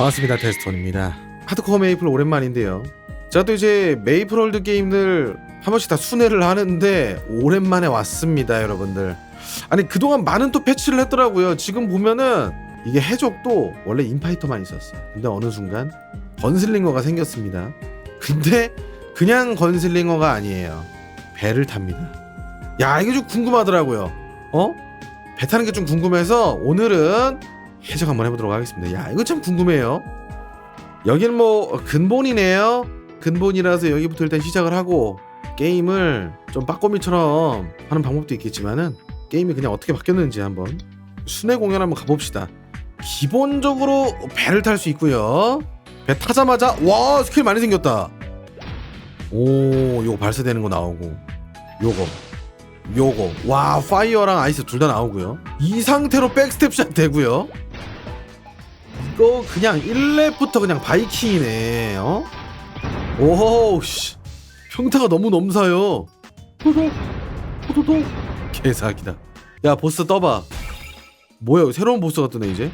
반갑습니다 테스톤입니다. 하드코어 메이플 오랜만인데요. 제가 또 이제 메이플 월드 게임들 한 번씩 다 순회를 하는데 오랜만에 왔습니다 여러분들. 아니 그동안 많은 또 패치를 했더라고요. 지금 보면은 이게 해적도 원래 인파이터만 있었어요 근데 어느 순간 건슬링어가 생겼습니다. 근데 그냥 건슬링어가 아니에요. 배를 탑니다. 야 이게 좀 궁금하더라고요. 어? 배 타는 게 좀 궁금해서 오늘은 해적 한번 해보도록 하겠습니다. 야 이거 참 궁금해요. 여기는 뭐 근본이네요. 근본이라서 여기부터 일단 시작을 하고 게임을 좀 빠꼬미처럼 하는 방법도 있겠지만은 게임이 그냥 어떻게 바뀌었는지 한번 순회 공연 한번 가봅시다. 기본적으로 배를 탈 수 있고요. 배 타자마자 와 스킬 많이 생겼다. 오 요거 발사되는 거 나오고 요거 요거 와 파이어랑 아이스 둘 다 나오고요. 이 상태로 백스텝샷 되고요. 이거 그냥 1렙부터 그냥 바이킹이네. 어? 오호 씨. 평타가 너무 넘사요. 호독 호도독 개사기다. 야 보스 떠봐. 뭐야 새로운 보스가 뜨네 이제.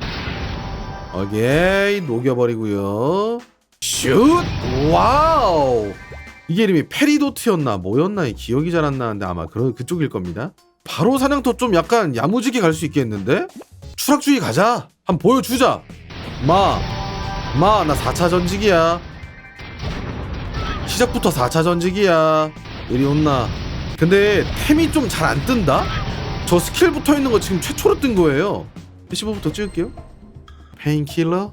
오케이 녹여버리고요. 슛 와우. 이게 이름이 페리도트였나 뭐였나 기억이 잘 안 나는데 아마 그런 그쪽일 겁니다. 바로 사냥터 좀 약간 야무지게 갈 수 있겠는데? 추락주의 가자. 한번 보여주자. 마, 마, 나 4차 전직이야. 시작부터 4차 전직이야. 이리 온나. 근데 템이 좀 잘 안 뜬다? 저 스킬 붙어 있는 거 지금 최초로 뜬 거예요. 15부터 찍을게요. 페인킬러?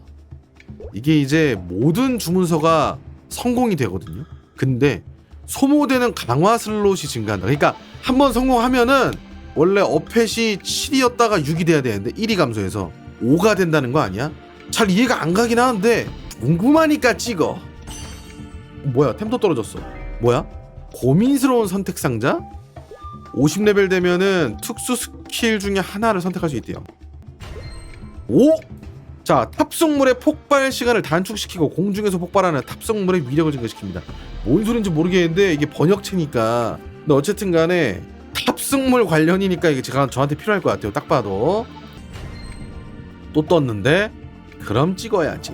이게 이제 모든 주문서가 성공이 되거든요. 근데 소모되는 강화 슬롯이 증가한다. 그러니까 한 번 성공하면은 원래 어펫이 7이었다가 6이 돼야 되는데 1이 감소해서 5가 된다는 거 아니야? 잘 이해가 안 가긴 하는데 궁금하니까 찍어. 뭐야? 템도 떨어졌어. 뭐야? 고민스러운 선택 상자? 50레벨 되면은 특수 스킬 중에 하나를 선택할 수 있대요. 오! 자, 탑승물의 폭발 시간을 단축시키고 공중에서 폭발하는 탑승물의 위력을 증가시킵니다. 뭔 소린지 모르겠는데 이게 번역체니까. 근데 어쨌든 간에 탑승물 관련이니까 이게 제가 저한테 필요할 것 같아요. 딱 봐도. 또 떴는데 그럼 찍어야지.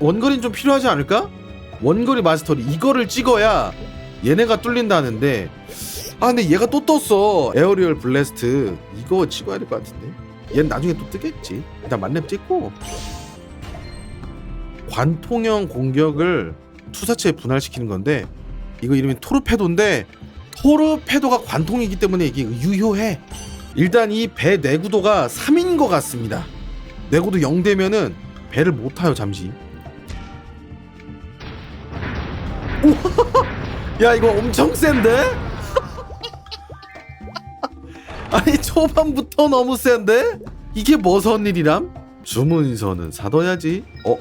원거리는 좀 필요하지 않을까? 원거리 마스터리 이거를 찍어야 얘네가 뚫린다는데. 아 근데 얘가 또 떴어. 에어리얼 블래스트. 이거 찍어야 될 것 같은데. 얘는 나중에 또 뜨겠지. 일단 만렙 찍고. 관통형 공격을 투사체에 분할시키는 건데 이거 이름이 토르페도인데 토르페도가 관통이기 때문에 이게 유효해. 일단 이 배 내구도가 3인 것 같습니다 내구도 0 되면은 배를 못 타요 잠시 야 이거 엄청 센데? 아니 초반부터 너무 센데? 이게 뭐선 일이람? 주문서는 사둬야지 어?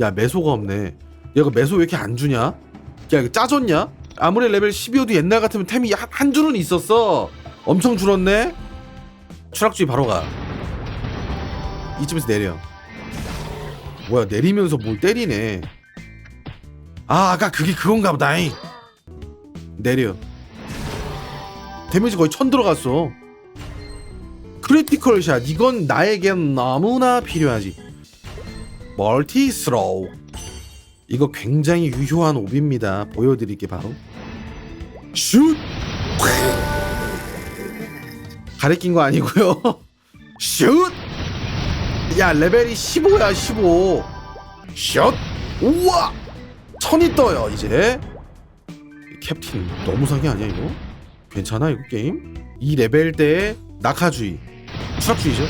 야 매소가 없네 야그 매소 왜 이렇게 안 주냐? 야 이거 짜졌냐? 아무리 레벨 12여도 옛날 같으면 템이 한, 한 줄은 있었어 엄청 줄었네? 추락주의 바로 가 이쯤에서 내려. 뭐야 내리면서 뭘 때리네. 아 아까 그게 그건가 보다잉. 내려. 데미지 거의 천 들어갔어. 크리티컬 샷 이건 나에겐 너무나 필요하지. 멀티 스로우. 이거 굉장히 유효한 옵입니다. 보여드릴게 바로. 슛! 가리킨 거 아니고요. 슛! 야 레벨이 15야 15 슛! 우와! 천이 떠요 이제 이 캡틴 너무 사기 아니야 이거? 괜찮아 이거 게임? 이 레벨 때 낙하주의 추락주의죠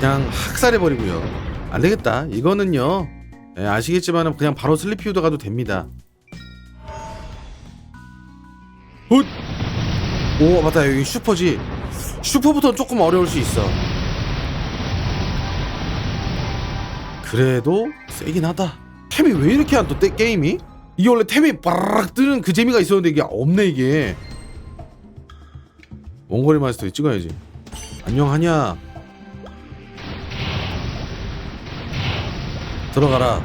그냥 학살해버리고요 안되겠다 이거는요 예, 아시겠지만 그냥 바로 슬리피우드 가도 됩니다 훗! 오 맞다 여기 슈퍼지 슈퍼부터 조금 어려울 수 있어 그래도 세긴 하다. 템이 왜 이렇게 안 떠? 게임이? 이게 원래 템이 빠르락 뜨는 그 재미가 있었는데 이게 없네 이게. 원거리 마스터에 찍어야지. 안녕하냐? 들어가라.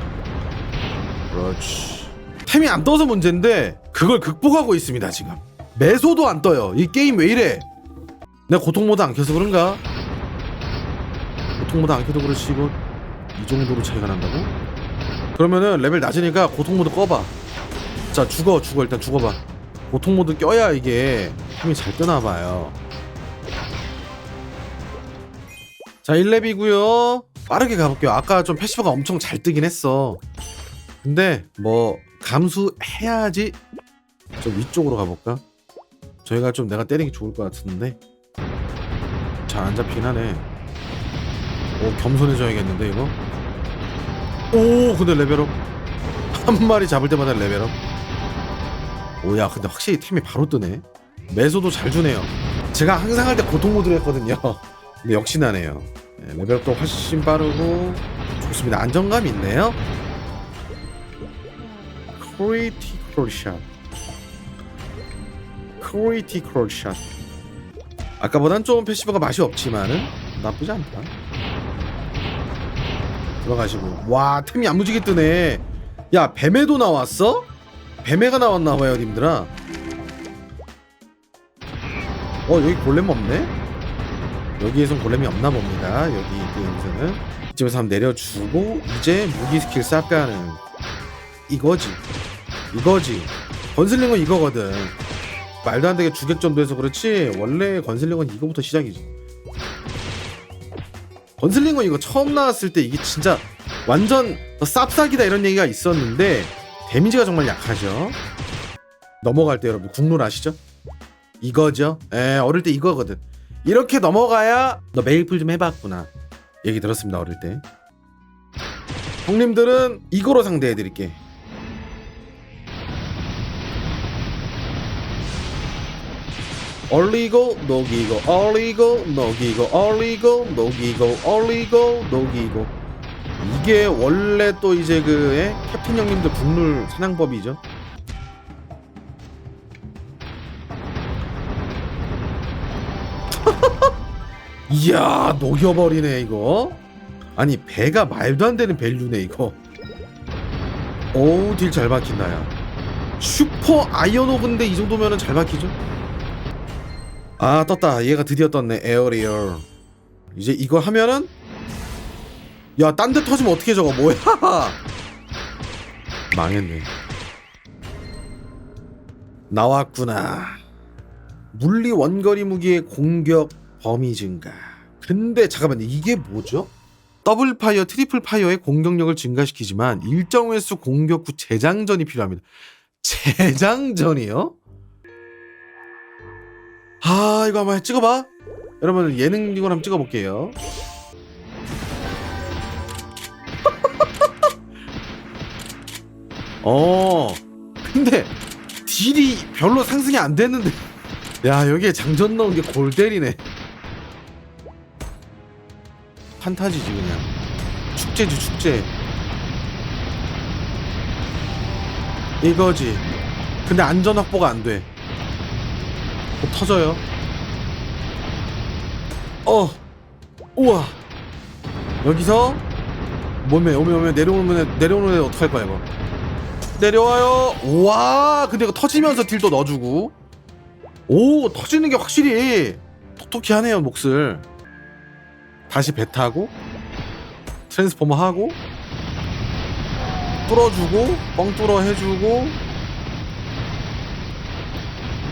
그렇지. 템이 안 떠서 문제인데 그걸 극복하고 있습니다 지금. 매소도 안 떠요. 이 게임 왜 이래? 내가 고통 모드 안 켜서 그런가? 고통 모드 안 켜도 그렇지 이거 이 정도로 차이가 난다고? 그러면은 레벨 낮으니까 고통 모드 꺼봐. 자 죽어 죽어. 일단 죽어봐. 고통 모드 껴야 이게 힘이 잘 뜨나봐요. 자 1렙이고요. 빠르게 가볼게요. 아까 좀 패시브가 엄청 잘 뜨긴 했어. 근데 뭐 감수해야지 좀 위쪽으로 가볼까? 저희가 좀 내가 때리기 좋을 것 같은데. 잘 안 잡히긴 하네 오 겸손해져야겠는데 이거? 오 근데 레벨업? 한 마리 잡을 때마다 레벨업? 오야 근데 확실히 템이 바로 뜨네. 매소도 잘 주네요. 제가 항상 할 때 고통 모드로 했거든요. 근데 역시나네요. 네, 레벨업도 훨씬 빠르고 좋습니다. 안정감 있네요. 크리티컬 샷 크리티컬 샷 아까보단 좀 패시브가 맛이 없지만은 나쁘지 않다 들어가시고. 와 템이 야무지게 뜨네. 야 뱀에도 나왔어? 뱀에가 나왔나봐요 님들아. 어 여기 골렘 없네? 여기에선 골렘이 없나 봅니다. 여기 게임에서는 이쯤에서 한번 내려주고 이제 무기 스킬 싹 가는. 이거지. 이거지. 건슬링은 이거거든. 말도 안 되게 주객전도해서 그렇지 원래 건슬링은 이거부터 시작이지 건슬링은 이거 처음 나왔을 때 이게 진짜 완전 쌉싸기다 이런 얘기가 있었는데 데미지가 정말 약하죠. 넘어갈 때 여러분 국룰 아시죠? 이거죠? 에 어릴 때 이거거든. 이렇게 넘어가야 너 메이플 좀 해봤구나. 얘기 들었습니다 어릴 때. 형님들은 이거로 상대해드릴게 얼리고 녹이고 얼리고 녹이고 얼리고 녹이고 얼리고 녹이고 이게 원래 또 이제 그 예? 캡틴 형님들 국룰 사냥법이죠. 이야 녹여버리네 이거. 아니 배가 말도 안 되는 밸류네 이거. 오우 딜잘 박힌다 야 슈퍼 아이언 오브인데 이 정도면은 잘 박히죠 아 떴다. 얘가 드디어 떴네. 에어리얼. 이제 이거 하면은? 야 딴 데 터지면 어떻게 저거? 뭐야? 망했네. 나왔구나. 물리 원거리 무기의 공격 범위 증가. 근데 잠깐만요. 이게 뭐죠? 더블 파이어 트리플 파이어의 공격력을 증가시키지만 일정 횟수 공격 후 재장전이 필요합니다. 재장전이요? 아 이거 한번 찍어봐. 여러분 예능 이걸 한번 찍어볼게요. 어 근데 딜이 별로 상승이 안 됐는데. 야 여기에 장전 넣은 게 골 때리네. 판타지지 그냥. 축제지 축제. 이거지. 근데 안전 확보가 안돼 곧 터져요. 어, 우와. 여기서 몸에 오면 오면 내려오면 내려오는 애 어떡할 거야 이거? 내려와요. 우와. 근데 이거 터지면서 딜도 넣어주고. 오, 터지는 게 확실히 톡톡히 하네요 몫을. 다시 배 타고 트랜스포머 하고 뚫어주고 뻥 뚫어 해주고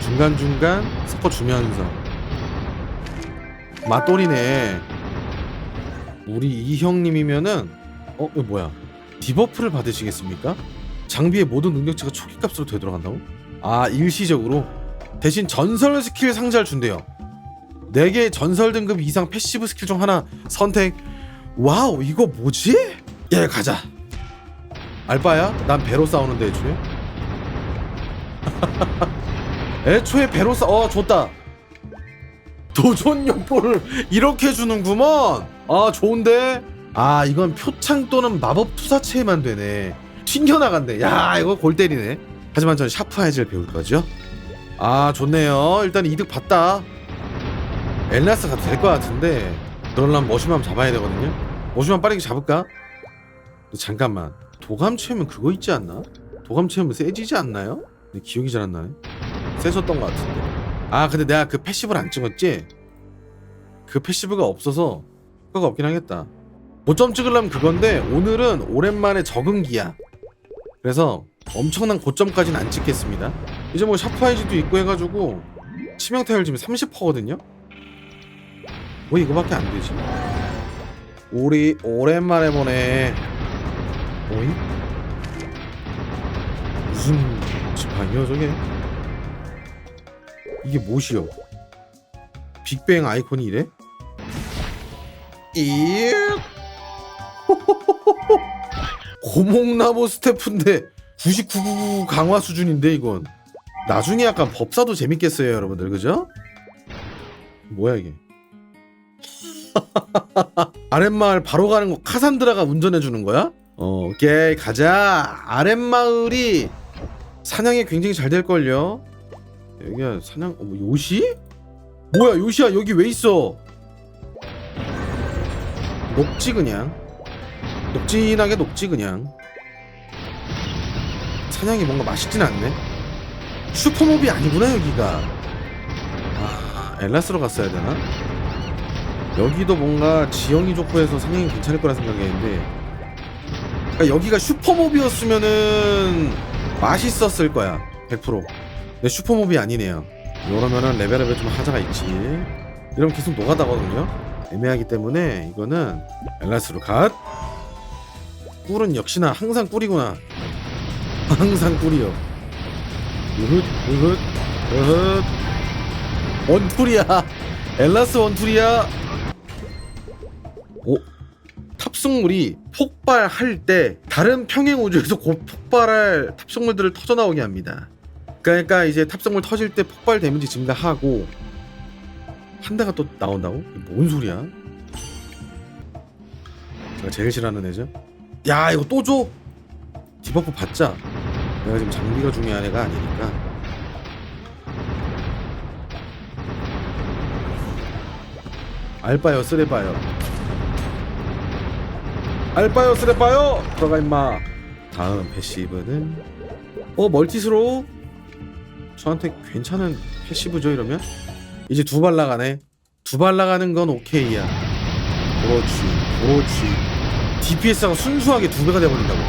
중간중간 섞어주면서 맞돌이네 우리 이 형님이면은 어? 이거 뭐야 디버프를 받으시겠습니까? 장비의 모든 능력치가 초기값으로 되돌아간다고? 아 일시적으로 대신 전설 스킬 상자를 준대요 4개의 전설 등급 이상 패시브 스킬 중 하나 선택 와우 이거 뭐지? 예 가자 알바야? 난 배로 싸우는데 애초에 애초에 싸... 어 좋다. 도전 욕보를 이렇게 주는구먼. 아 좋은데? 아 이건 표창 또는 마법 투사체에만 되네. 튕겨나간대. 야 이거 골 때리네. 하지만 전 샤프하이즈를 배울 거죠? 아 좋네요. 일단 이득 봤다. 엘라스 가도 될것 같은데. 그러려면 머시만 잡아야 되거든요. 머시만 빠르게 잡을까? 잠깐만. 도감 체험은 그거 있지 않나? 도감 체험은 세지지 않나요? 근데 기억이 잘 안 나네 세졌던 것 같은데 아 근데 내가 그 패시브를 안 찍었지? 그 패시브가 없어서 효과가 없긴 하겠다 고점 찍으려면 그건데 오늘은 오랜만에 적응기야. 그래서 엄청난 고점까지는 안 찍겠습니다. 이제 뭐 샤프아이즈도 있고 해가지고 치명타율 지금 30%거든요. 왜 이거밖에 안 되지? 우리 오랜만에 보네. 오이? 무슨 지팡이요 저게? 이게 무엇이요? 빅뱅 아이콘이 이래? 이 고목나무 스태프인데 9999 강화 수준인데 이건 나중에 약간 법사도 재밌겠어요 여러분들 그죠? 뭐야 이게 아랫마을 바로 가는 거 카산드라가 운전해 주는 거야? 어, 오케이 가자 아랫마을이 사냥이 굉장히 잘 될걸요 여기가 사냥 어머 요시? 뭐야 요시야 여기 왜 있어? 녹지 그냥. 녹진하게 녹지 그냥. 사냥이 뭔가 맛있진 않네. 슈퍼몹이 아니구나 여기가. 아 엘라스로 갔어야 되나? 여기도 뭔가 지형이 좋고 해서 사냥이 괜찮을 거라 생각했는데. 그러니까 여기가 슈퍼몹이었으면은 맛있었을 거야 100% 근데 슈퍼몹이 아니네요. 이러면은 레벨업에 좀 하자가 있지. 이러면 계속 노가다거든요. 애매하기 때문에 이거는 엘라스로 갓. 꿀은 역시나 항상 꿀이구나. 항상 꿀이요. 으흑 으흑 으흑 원툴이야. 엘라스 원툴이야. 오 탑승물이 폭발할 때 다른 평행 우주에서 곧 폭발할 탑승물들을 터져 나오게 합니다 그러니까 이제 탑승물 터질 때 폭발 데미지 증가하고 한 대가 또 나온다고? 뭔 소리야? 제가 제일 싫어하는 애죠. 야 이거 또 줘? 디버프 받자. 내가 지금 장비가 중요한 애가 아니니까. 알바요 쓰레바요. 알바요 쓰레바요. 들어가 임마. 다음 패시브는 어 멀티스로 저한테 괜찮은 패시브죠 이러면 이제 두 발 나가네. 두 발 나가는 건 오케이야. 그렇지, 그렇지. DPS가 순수하게 두 배가 돼버린다고.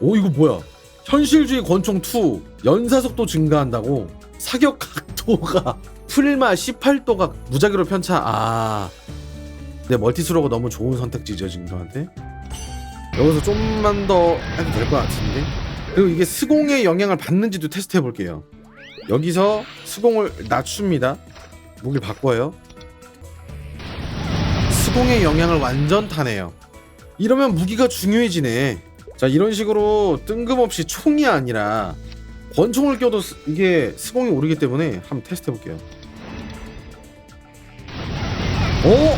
오 이거 뭐야? 현실주의 권총 2 연사속도 증가한다고. 사격 각도가 풀마 18도가 무작위로 편차. 아, 근데 멀티스로가 너무 좋은 선택지죠 지금 저한테. 여기서 좀만 더 해도 될 것 같은데. 그리고 이게 스공의 영향을 받는지도 테스트 해볼게요. 여기서 수공을 낮춥니다. 무기를 바꿔요. 수공의 영향을 완전 타네요. 이러면 무기가 중요해지네. 자 이런 식으로 뜬금없이 총이 아니라 권총을 껴도 스- 이게 수공이 오르기 때문에 한번 테스트 해볼게요. 어?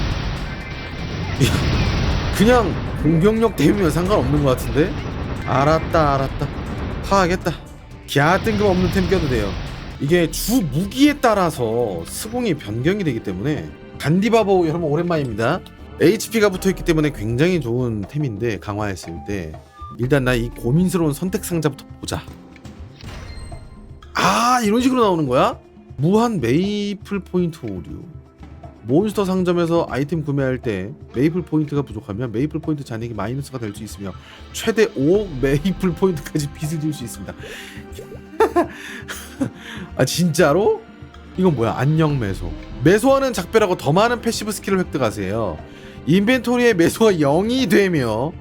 야, 그냥 공격력 대비면 상관없는 것 같은데? 알았다 알았다 파하겠다. 갸 뜬금없는 템 껴도 돼요. 이게 주 무기에 따라서 스공이 변경이 되기 때문에 간디바보 여러분 오랜만입니다. HP가 붙어있기 때문에 굉장히 좋은 템인데 강화했을 때 일단 나 이 고민스러운 선택 상자부터 보자. 아 이런 식으로 나오는 거야? 무한 메이플 포인트 오류 몬스터 상점에서 아이템 구매할 때 메이플 포인트가 부족하면 메이플 포인트 잔액이 마이너스가 될 수 있으며 최대 5억 메이플 포인트까지 빚을 질 수 있습니다. 아 진짜로? 이건 뭐야? 안녕 매소. 매소하는 작별하고 더 많은 패시브 스킬을 획득하세요. 인벤토리에 매소가 0이 되며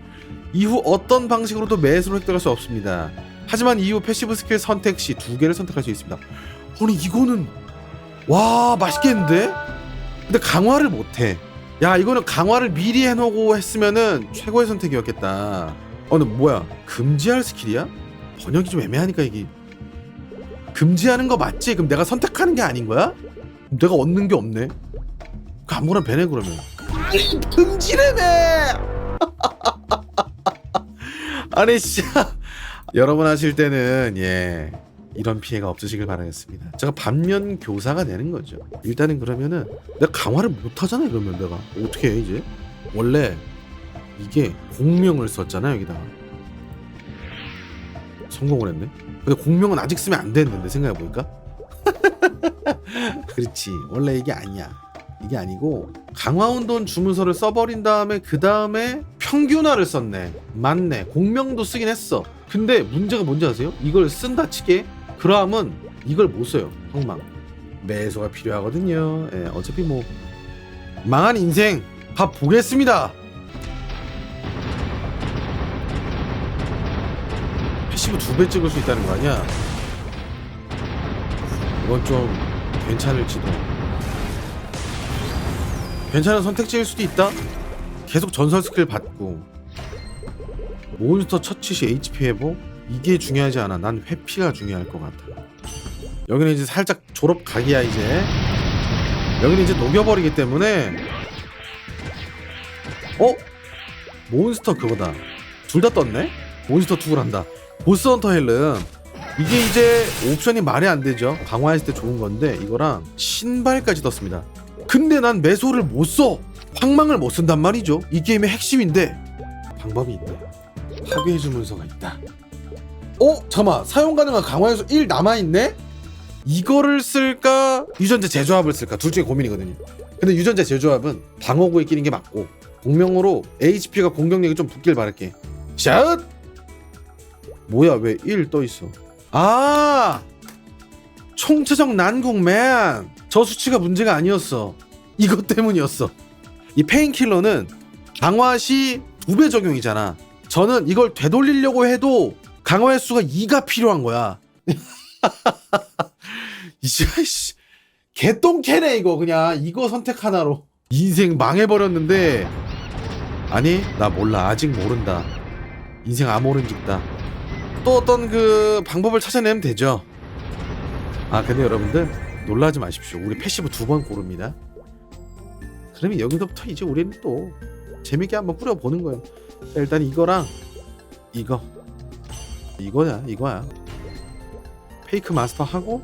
이후 어떤 방식으로도 매수를 획득할 수 없습니다. 하지만 이후 패시브 스킬 선택 시 두 개를 선택할 수 있습니다. 아니 이거는 와 맛있겠는데? 근데 강화를 못해. 야 이거는 강화를 미리 해놓고 했으면은 최고의 선택이었겠다. 어 근데 뭐야 금지할 스킬이야? 번역이 좀 애매하니까 이게 금지하는 거 맞지? 그럼 내가 선택하는 게 아닌 거야? 내가 얻는 게 없네. 그 아무거나 배네 그러면. 아니 금지래네. 아니 진짜 여러분 하실 때는 예 이런 피해가 없으시길 바라겠습니다. 제가 반면 교사가 되는 거죠. 일단은 그러면은 내가 강화를 못 하잖아 그러면 내가 어떻게 해 이제? 원래 이게 공명을 썼잖아 여기다가 성공을 했네. 근데 공명은 아직 쓰면 안 됐는데 생각해 보니까. 그렇지 원래 이게 아니야. 이게 아니고 강화운동 주문서를 써버린 다음에 그 다음에 평균화를 썼네 맞네 공명도 쓰긴 했어 근데 문제가 뭔지 아세요? 이걸 쓴다 치게 그라함은 이걸 못 써요 황망. 매소가 필요하거든요. 예, 어차피 뭐 망한 인생 밥 보겠습니다. 패시브 두 배 찍을 수 있다는 거 아니야? 이건 좀 괜찮을지도. 괜찮은 선택지일 수도 있다. 계속 전설 스킬 받고. 몬스터 처치 시 HP 회복 이게 중요하지 않아 난 회피가 중요할 것 같아 여기는 이제 살짝 졸업 각이야 이제 여기는 이제 녹여버리기 때문에 어? 몬스터 그거다 둘 다 떴네? 몬스터 투구를 한다 보스 헌터 헬은 이게 이제 옵션이 말이 안 되죠 강화했을 때 좋은 건데 이거랑 신발까지 떴습니다 근데 난 매소를 못 써. 황망을 못 쓴단 말이죠. 이 게임의 핵심인데 방법이 있네. 파괴 주문서가 있다. 어? 잠깐만. 사용 가능한 강화요소 1 남아 있네? 이거를 쓸까? 유전자 재조합을 쓸까? 둘 중에 고민이거든요. 근데 유전자 재조합은 방어구에 끼는 게 맞고 공명으로 HP가 공격력이 좀 붙길 바랄게. 샷! 뭐야 왜 1 떠 있어? 아! 총체적 난국맨 저 수치가 문제가 아니었어 이것 때문이었어 이 페인킬러는 강화 시 두 배 적용이잖아 저는 이걸 되돌리려고 해도 강화 횟수가 2가 필요한 거야. 이씨 개똥캐네 이거. 그냥 이거 선택 하나로. 인생 망해버렸는데. 아니 나 몰라. 아직 모른다. 인생 아모른직다. 또 어떤 그 방법을 찾아내면 되죠. 아 근데 여러분들 놀라지 마십시오. 우리 패시브 두 번 고릅니다. 그러면 여기서부터 이제 우리는 또 재밌게 한번 꾸려보는 거예요. 자, 일단 이거랑 이거 이거야 이거야. 페이크 마스터 하고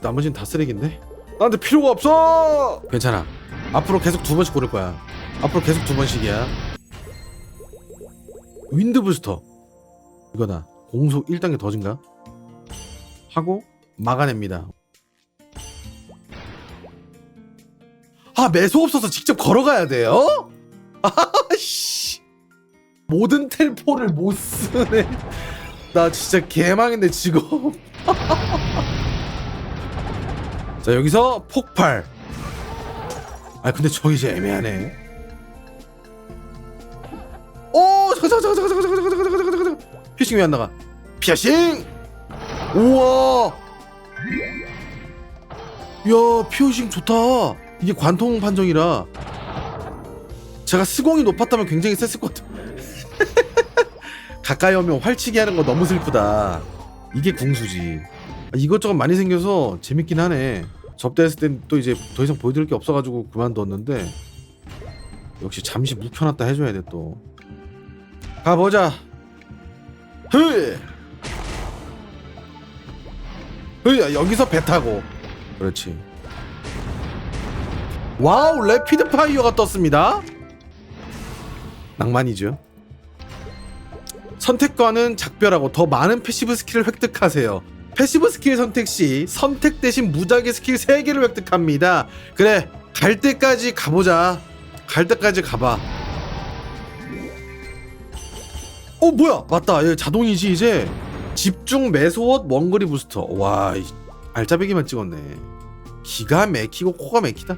나머지는 다 쓰레기인데 나한테 필요가 없어. 괜찮아. 앞으로 계속 두 번씩 고를 거야. 앞으로 계속 두 번씩이야. 윈드 부스터 이거다. 공속 1단계 더 증가. 하고 막아냅니다. 아 매소 없어서 직접 걸어가야 돼요? 아씨 모든 텔포를 못 쓰네. 나 진짜 개망인데 직업. 자 여기서 폭발. 아 근데 저기 이제 애매하네. 오 잠깐 잠깐 잠깐 잠깐 잠깐 잠깐 잠깐 잠깐 잠깐 피싱 왜 안 나가? 피싱. 우와 야 피어싱 좋다 이게 관통 판정이라 제가 스공이 높았다면 굉장히 셌을 것 같아 가까이 오면 활치기 하는 거 너무 슬프다. 이게 궁수지. 아, 이것저것 많이 생겨서 재밌긴 하네. 접대했을 땐 또 이제 더 이상 보여드릴 게 없어가지고 그만뒀는데 역시 잠시 묵혀놨다 해줘야 돼 또. 가보자. 흐 으야 여기서 배 타고. 그렇지. 와우 레피드 파이어가 떴습니다. 낭만이죠 선택과는 작별하고 더 많은 패시브 스킬을 획득하세요. 패시브 스킬 선택 시 선택 대신 무작위 스킬 3개를 획득합니다. 그래 갈 때까지 가보자. 갈 때까지 가봐. 어 뭐야? 맞다. 얘 자동이지 이제? 집중 매소옷 원거리 부스터. 와 이, 알짜배기만 찍었네. 기가 막히고 코가 막히다.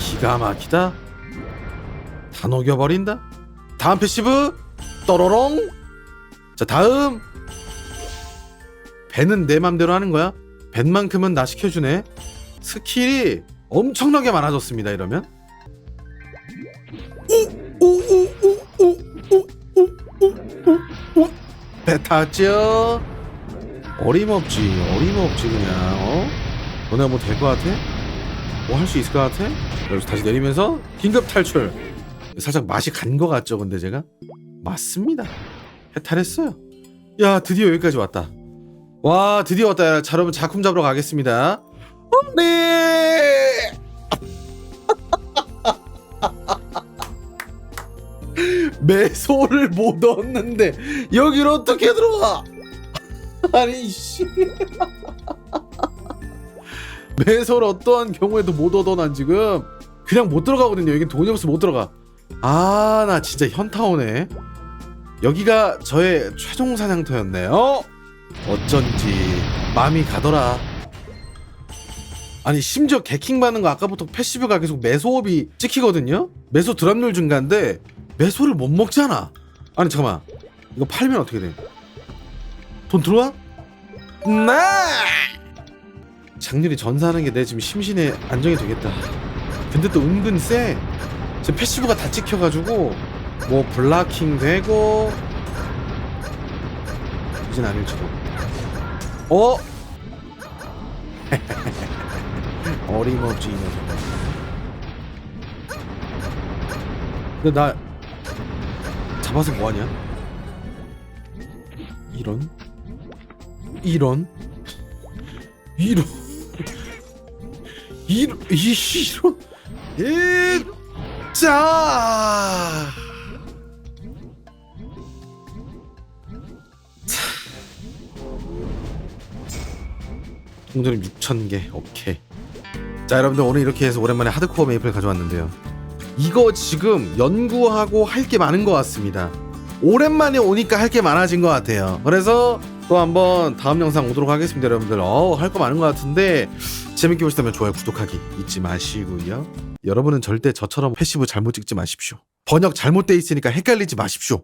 기가 막히다. 다 녹여버린다. 다음 패시브 떠로롱 자 다음 배는 내 맘대로 하는 거야 뱃만큼은 나 시켜주네 스킬이 엄청나게 많아졌습니다 이러면 배 탔죠? 어림없지 어림없지 그냥 어? 너네가 뭐될 것 같아? 뭐 할 수 있을 것 같아? 여기서 다시 내리면서 긴급 탈출 살짝 맛이 간 것 같죠 근데 제가? 맞습니다. 해탈했어요. 야 드디어 여기까지 왔다. 와 드디어 왔다. 자 여러분 작품 잡으러 가겠습니다. 네! 매소를 못 얻는데 여기를 어떻게 들어와? 아니 씨. 매설 어떠한 경우에도 못 얻어 난 지금. 그냥 못 들어가거든요. 여긴 돈이 없어 못 들어가. 아 나 진짜 현타 오네 여기가 저의 최종 사냥터였네요 어쩐지 마음이 가더라 아니 심지어 개킹 받는 거 아까부터 패시브가 계속 매소업이 찍히거든요 매소 드랍률 증가인데 매소를 못 먹잖아 아니 잠깐만 이거 팔면 어떻게 돼? 돈 들어와? 네! 장률이 전사하는 게 내 지금 심신에 안정이 되겠다. 근데 또 은근 세. 지금 패시브가 다 찍혀가지고 뭐 블라킹 되고 이젠 아닐지도. 어? 어림없지 이 녀석. 근데 나 잡아서 뭐하냐? 이런? 이런? 이런? 이런? 이- 이런? 이 자! 통조림 6,000개 오케이. 자 여러분들 오늘 이렇게 해서 오랜만에 하드코어 메이플 가져왔는데요. 이거 지금 연구하고 할 게 많은 것 같습니다. 오랜만에 오니까 할 게 많아진 것 같아요. 그래서 또 한번 다음 영상 오도록 하겠습니다 여러분들. 어 할 거 많은 것 같은데 재밌게 보시다면 좋아요 구독하기 잊지 마시고요. 여러분은 절대 저처럼 패시브 잘못 찍지 마십시오. 번역 잘못돼 있으니까 헷갈리지 마십시오